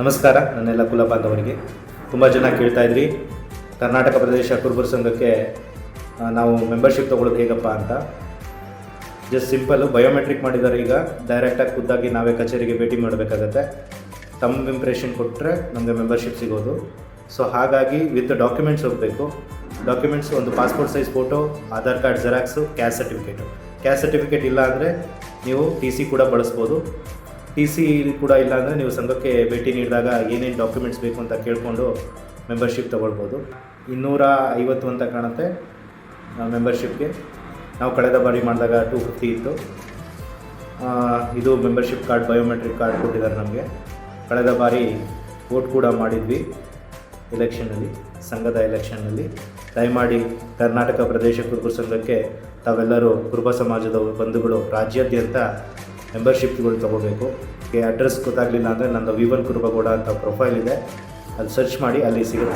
ನಮಸ್ಕಾರ, ನನ್ನೆಲ್ಲ ಕುಲ ಬಾಂಧವರಿಗೆ ತುಂಬ ಜನ ಕೇಳ್ತಾ ಇದ್ರಿ. ಕರ್ನಾಟಕ ಪ್ರದೇಶ ಕುರುಬರ ಸಂಘಕ್ಕೆ ನಾವು ಮೆಂಬರ್ಶಿಪ್ ತೊಗೊಳ್ಳೋದು ಹೇಗಪ್ಪ ಅಂತ. ಜಸ್ಟ್ ಸಿಂಪಲ್ಲು ಬಯೋಮೆಟ್ರಿಕ್ ಮಾಡಿದ್ದಾರೆ ಈಗ. ಡೈರೆಕ್ಟಾಗಿ ಖುದ್ದಾಗಿ ನಾವೇ ಕಚೇರಿಗೆ ಭೇಟಿ ಮಾಡಬೇಕಾಗತ್ತೆ. ತಮ್ಮ ಇಂಪ್ರೆಷನ್ ಕೊಟ್ಟರೆ ನಮಗೆ ಮೆಂಬರ್ಶಿಪ್ ಸಿಗೋದು. ಸೊ ಹಾಗಾಗಿ ವಿತ್ ಡಾಕ್ಯುಮೆಂಟ್ಸ್ ಹೋಗಬೇಕು. ಡಾಕ್ಯುಮೆಂಟ್ಸ್ ಒಂದು passport size photo Aadhaar card xerox caste certificate caste certificate ಇಲ್ಲ ಅಂದರೆ ನೀವು ಟಿ ಸಿ ಕೂಡ ಬಳಸ್ಬೋದು. ಟಿ ಸಿ ಕೂಡ ಇಲ್ಲ ಅಂದರೆ ನೀವು ಸಂಘಕ್ಕೆ ಭೇಟಿ ನೀಡಿದಾಗ ಏನೇನು ಡಾಕ್ಯುಮೆಂಟ್ಸ್ ಬೇಕು ಅಂತ ಕೇಳಿಕೊಂಡು ಮೆಂಬರ್ಶಿಪ್ ತೊಗೊಳ್ಬೋದು. ಇನ್ನೂರ ಐವತ್ತು ಅಂತ ಕಾಣುತ್ತೆ ಮೆಂಬರ್ಶಿಪ್ಗೆ ನಾವು ಕಳೆದ ಬಾರಿ ಮಾಡಿದಾಗ ಟೂ ಫಿಫ್ಟಿ ಇತ್ತು. ಇದು ಮೆಂಬರ್ಶಿಪ್ ಕಾರ್ಡ್ ಬಯೋಮೆಟ್ರಿಕ್ ಕಾರ್ಡ್ ಕೊಟ್ಟಿದ್ದಾರೆ ನಮಗೆ. ಕಳೆದ ಬಾರಿ ವೋಟ್ ಕೂಡ ಮಾಡಿದ್ವಿ ಎಲೆಕ್ಷನಲ್ಲಿ ಸಂಘದ ಎಲೆಕ್ಷನ್ನಲ್ಲಿ ದಯಮಾಡಿ ಕರ್ನಾಟಕ ಪ್ರದೇಶ ಕುರುಬ ಸಂಘಕ್ಕೆ ತಾವೆಲ್ಲರೂ ಕುರುಬ ಸಮಾಜದ ಬಂಧುಗಳು ರಾಜ್ಯಾದ್ಯಂತ ಮೆಂಬರ್ಶಿಪ್ಗಳು ತೊಗೋಬೇಕು. ಅಡ್ರೆಸ್ ಗೊತ್ತಾಗಲಿಲ್ಲ ಅಂದರೆ ನನ್ನ ವಿವನ್ ಕುರುಬಗೌಡ ಅಂತ ಪ್ರೊಫೈಲ್ ಇದೆ. ಅಲ್ಲಿ ಸರ್ಚ್ ಮಾಡಿ ಅಲ್ಲಿ ಸಿಗುತ್ತೆ.